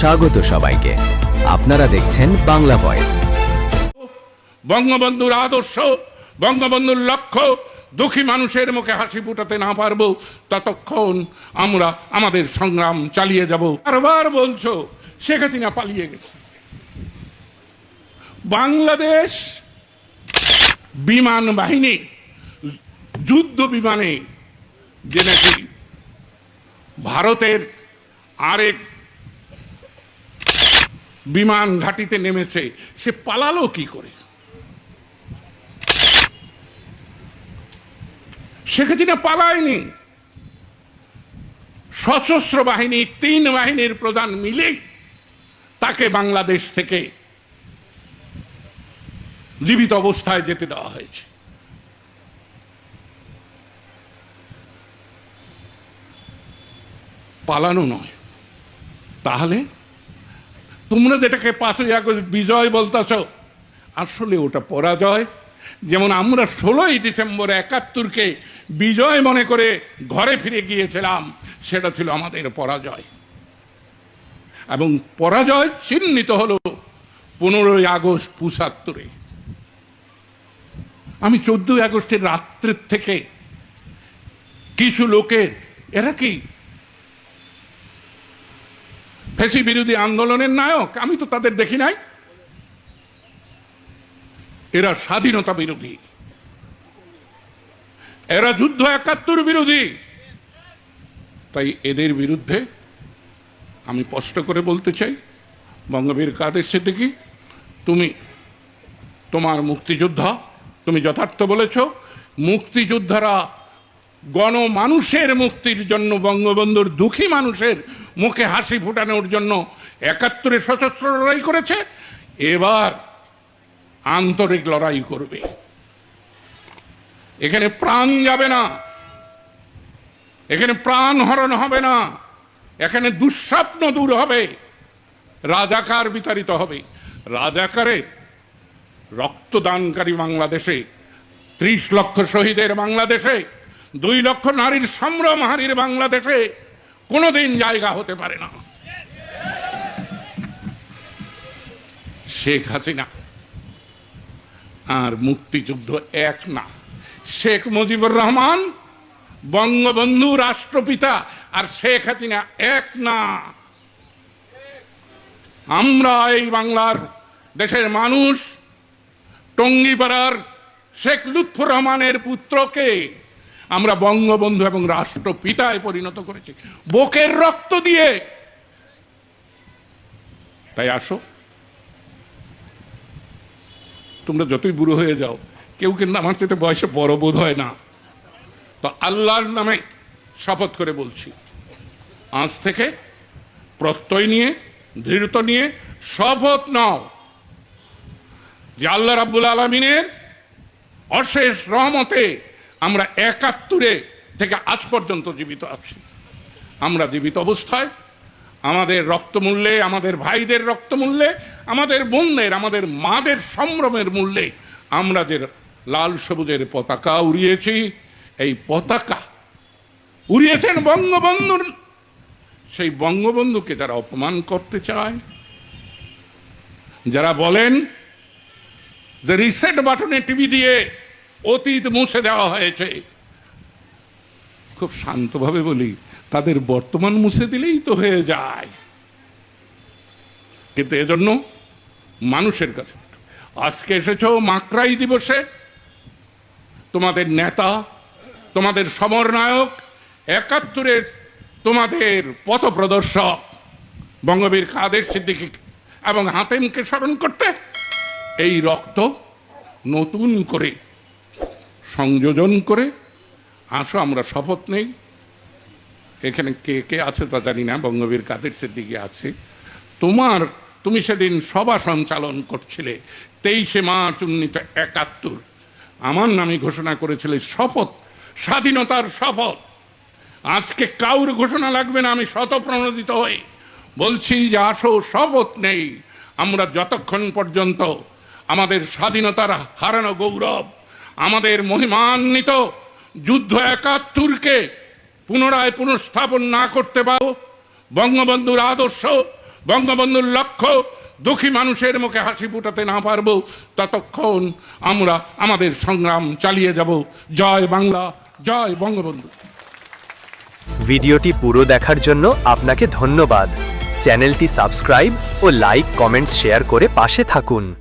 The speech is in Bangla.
স্বাগত সবাইকে। আপনারা দেখছেন বাংলা ভয়েস। বঙ্গবন্ধুর আদর্শ, বঙ্গবন্ধুর লক্ষ্য, দুঃখী মানুষের মুখে হাসি ফুটাতে না পারব, ততক্ষণ আমরা আমাদের সংগ্রাম চালিয়ে যাব। বারবার বলছো, শেখ হাসিনা পালিয়ে গেছে। বাংলাদেশ বিমান বাহিনী, যুদ্ধ বিমানে যে নাকি ভারতের আরেক বিমান ঘাটিতে নেমেছে, সে পালালো কি করে? শেখ হাসিনা পালায়নি। সশস্ত্র বাহিনী তিন বাহিনীর প্রধান মিলেই তাকে বাংলাদেশ থেকে জীবিত অবস্থায় যেতে দেওয়া হয়েছে। পালানো নয়। তাহলে তোমরা যেটাকে পাঁচই আগস্ট বিজয় বলতেছ, আসলে ওটা পরাজয়। যেমন আমরা ষোলোই ডিসেম্বর একাত্তরকে বিজয় মনে করে ঘরে ফিরে গিয়েছিলাম, সেটা ছিল আমাদের পরাজয়। এবং পরাজয় চিহ্নিত হলো পনেরোই আগস্ট পঁচাত্তরে। আমি চোদ্দই আগস্টের রাত্রের থেকে কিছু লোকের, এরা কি ফেসি বিরোধী আন্দোলনের নায়ক, আমি তো তাদের দেখি নাই। এরা স্বাধীনতা বিরোধী। এরা যুদ্ধ একাত্তর বিরোধী। তাই এদের বিরুদ্ধে আমি স্পষ্ট করে বলতে চাই, বঙ্গবীর কাদের সিদ্দিকি, তুমি তোমার মুক্তিযোদ্ধা, তুমি যথার্থ বলেছ, মুক্তিযোদ্ধারা গণমানুষের মুক্তির জন্য, বঙ্গবন্ধুর দুঃখী মানুষের মুখে হাসি ফুটানোর জন্য একাত্তরে সশস্ত্র লড়াই করেছে, এবার আন্তরিক লড়াই করবে। এখানে প্রাণ যাবে না, এখানে প্রাণ হরণ হবে না, এখানে দুঃস্বপ্ন দূর হবে, রাজাকার বিতাড়িত হবে। রাজাকারের রক্তদানকারী বাংলাদেশে, ত্রিশ লক্ষ শহীদের বাংলাদেশে দুই লক্ষ নারীর সম্ভ্রম হারির বাংলাদেশে কোনোদিন জায়গা হতে পারে না। শেখ হাসিনা আর মুক্তিযুদ্ধ এক না। শেখ মুজিবুর রহমান বঙ্গবন্ধু রাষ্ট্রপিতা আর শেখ হাসিনা এক না। আমরা এই বাংলার দেশের মানুষ, টঙ্গিপাড়ার শেখ লুৎফুর রহমানের পুত্রকে আমরা বঙ্গবন্ধু এবং রাষ্ট্রপিতায় পরিণত করেছি। বুকের রক্ত দিয়ে। তাই আসো। তোমরা যতই বুড়ো হয়ে যাও, কেউ কিন্তু আমার সাথে বয়সে বড় বোধ হয় না। তো আল্লাহর নামে শপথ করে বলছি, আজ থেকে প্রত্যয় নিয়ে দৃঢ়তা নিয়ে শপথ নাও যে আল্লাহ রাব্বুল আলমিনের অশেষ রহমতে আমরা একাত্তরে থেকে আজ পর্যন্ত জীবিত আছি। আমরা জীবিত অবস্থায়, আমাদের রক্তমূল্যে, আমাদের ভাইদের রক্তমূল্যে, আমাদের বোনদের, আমাদের মাদের সম্ভ্রমের মূল্যে আমরা যে লাল সবুজের পতাকা উড়িয়েছি, এই পতাকা উড়িয়েছেন বঙ্গবন্ধুর, সেই বঙ্গবন্ধুকে যারা অপমান করতে চায়, যারা বলেন যে রিসেট বাটনে টিভি দিয়ে অতীত মুছে দেওয়া হয়েছে। খুব শান্তভাবে বলি, তাদের বর্তমান মুছে দিলেই তো হয়ে যায়। কিন্তু এজন্য মানুষের কাছে আজকে এসেছ মাকড়াই দিবসে। তোমাদের নেতা, তোমাদের সমরনায়ক, একাত্তরের তোমাদের পথপ্রদর্শক বঙ্গবীর কাদের সিদ্দিকী এবং হাতেমকে স্মরণ করতে এই রক্ত নতুন করে সংযোজন করে, আসো, আমরা শপথ নেই। এখানে কে কে আছে তা জানি না, বঙ্গবীর কাদের সিদ্দিকি আছে। তোমার, তুমি সেদিন সভা সঞ্চালন করছিলে, তেইশে মার্চ উন্নীত একাত্তর। আমার নামে ঘোষণা করেছিলে শপথ, স্বাধীনতার শপথ। আজকে কাউর ঘোষণা লাগবে না, আমি শতপ্রণোদিত হই। বলছি যে আসো, শপথ নেই। আমরা যতক্ষণ পর্যন্ত আমাদের স্বাধীনতার হারানো গৌরব আমাদের মহিমান্বিত যুদ্ধ একাত্তরকে পুনরায় পুনঃস্থাপন না করতে পারো। বঙ্গবন্ধুর আদর্শ, বঙ্গবন্ধুর লক্ষ্য, দুঃখী মানুষের মুখে হাসি ফুটাতে না পারব। ততক্ষণ আমরা আমাদের সংগ্রাম চালিয়ে যাব। জয় বাংলা, জয় বঙ্গবন্ধু। ভিডিওটি পুরো দেখার জন্য আপনাকে ধন্যবাদ। চ্যানেলটি সাবস্ক্রাইব ও লাইক, কমেন্টস, শেয়ার করে পাশে থাকুন।